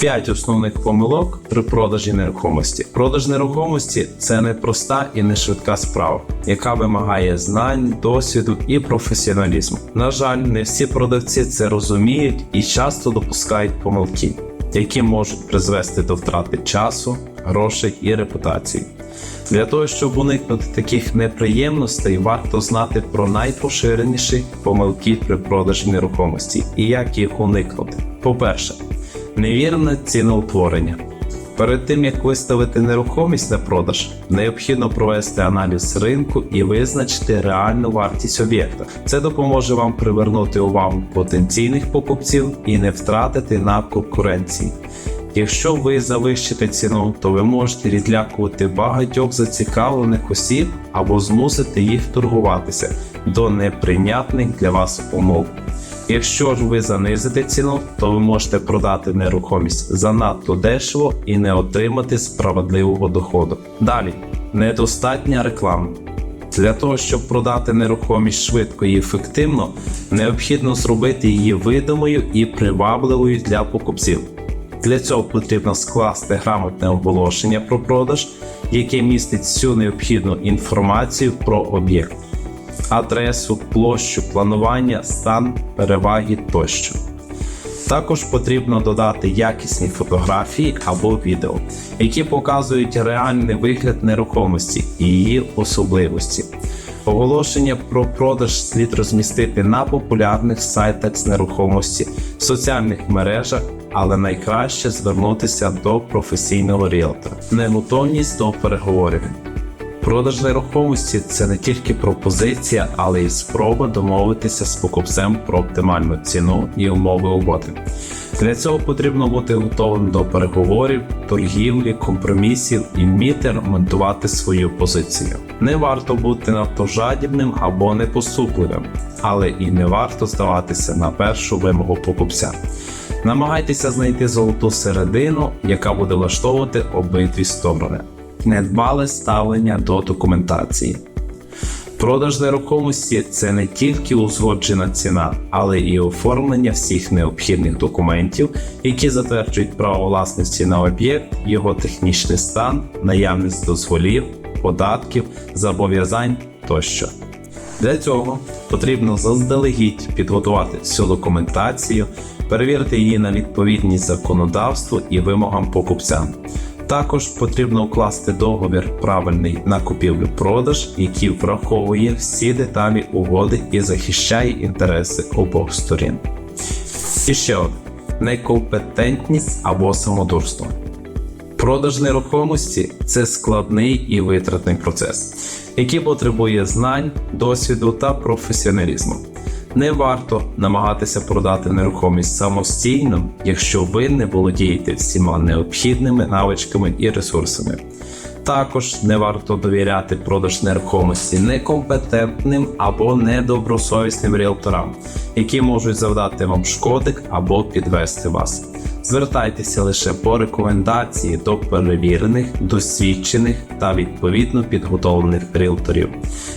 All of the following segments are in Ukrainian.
П'ять основних помилок при продажі нерухомості. Продаж нерухомості це не проста і не швидка справа, яка вимагає знань, досвіду і професіоналізму. На жаль, не всі продавці це розуміють і часто допускають помилки, які можуть призвести до втрати часу, грошей і репутації. Для того, щоб уникнути таких неприємностей, варто знати про найпоширеніші помилки при продажі нерухомості і як їх уникнути. По-перше, невірне ціноутворення. Перед тим як виставити нерухомість на продаж, необхідно провести аналіз ринку і визначити реальну вартість об'єкта. Це допоможе вам привернути увагу потенційних покупців і не втратити на конкуренції. Якщо ви завищите ціну, то ви можете відлякувати багатьох зацікавлених осіб або змусити їх торгуватися до неприйнятних для вас умов. Якщо ж ви занизите ціну, то ви можете продати нерухомість занадто дешево і не отримати справедливого доходу. Далі недостатня реклама. Для того, щоб продати нерухомість швидко і ефективно, необхідно зробити її видимою і привабливою для покупців. Для цього потрібно скласти грамотне оголошення про продаж, яке містить всю необхідну інформацію про об'єкт, адресу, площу, планування, стан, переваги тощо. Також потрібно додати якісні фотографії або відео, які показують реальний вигляд нерухомості і її особливості. Оголошення про продаж слід розмістити на популярних сайтах з нерухомості, в соціальних мережах, але найкраще звернутися до професійного ріелтора. Неготовність до переговорів. Продаж нерухомості це не тільки пропозиція, але й спроба домовитися з покупцем про оптимальну ціну і умови угоди. Для цього потрібно бути готовим до переговорів, торгівлі, компромісів і вміти аргументувати свою позицію. Не варто бути надто жадібним або непоступливим, але і не варто здаватися на першу вимогу покупця. Намагайтеся знайти золоту середину, яка буде влаштовувати обидві сторони. Недбале ставлення до документації. Продаж нерухомості це не тільки узгоджена ціна, але і оформлення всіх необхідних документів, які затверджують право власності на об'єкт, його технічний стан, наявність дозволів, податків, зобов'язань тощо. Для цього потрібно заздалегідь підготувати всю документацію, перевірити її на відповідність законодавству і вимогам покупця. Також потрібно укласти договір правильний на купівлю-продаж, який враховує всі деталі угоди і захищає інтереси обох сторін. І ще одне некомпетентність або самодурство. Продаж нерухомості це складний і витратний процес, який потребує знань, досвіду та професіоналізму. Не варто намагатися продати нерухомість самостійно, якщо ви не володієте всіма необхідними навичками і ресурсами. Також не варто довіряти продаж нерухомості некомпетентним або недобросовісним ріелторам, які можуть завдати вам шкоди або підвести вас. Звертайтеся лише по рекомендації до перевірених, досвідчених та відповідно підготовлених ріелторів,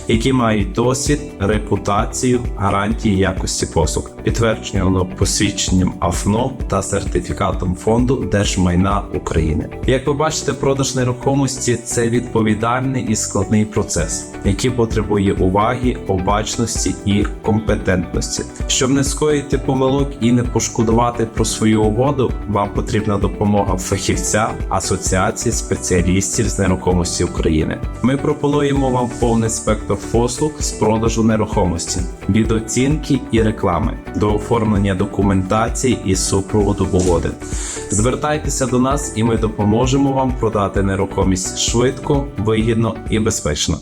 які мають досвід, репутацію, гарантії якості послуг, підтверджено посвідченням АФНО та сертифікатом фонду Держмайна України. Як ви бачите, продаж нерухомості це відповідальний і складний процес, який потребує уваги, обачності і компетентності. Щоб не скоїти помилок і не пошкодувати про свою угоду, вам потрібна допомога фахівця Асоціації спеціалістів з нерухомості України. Ми пропонуємо вам повний спектр послуг з продажу нерухомості від оцінки і реклами до оформлення документації і супроводу угоди. Звертайтеся до нас, і ми допоможемо вам продати нерухомість швидко, вигідно і безпечно.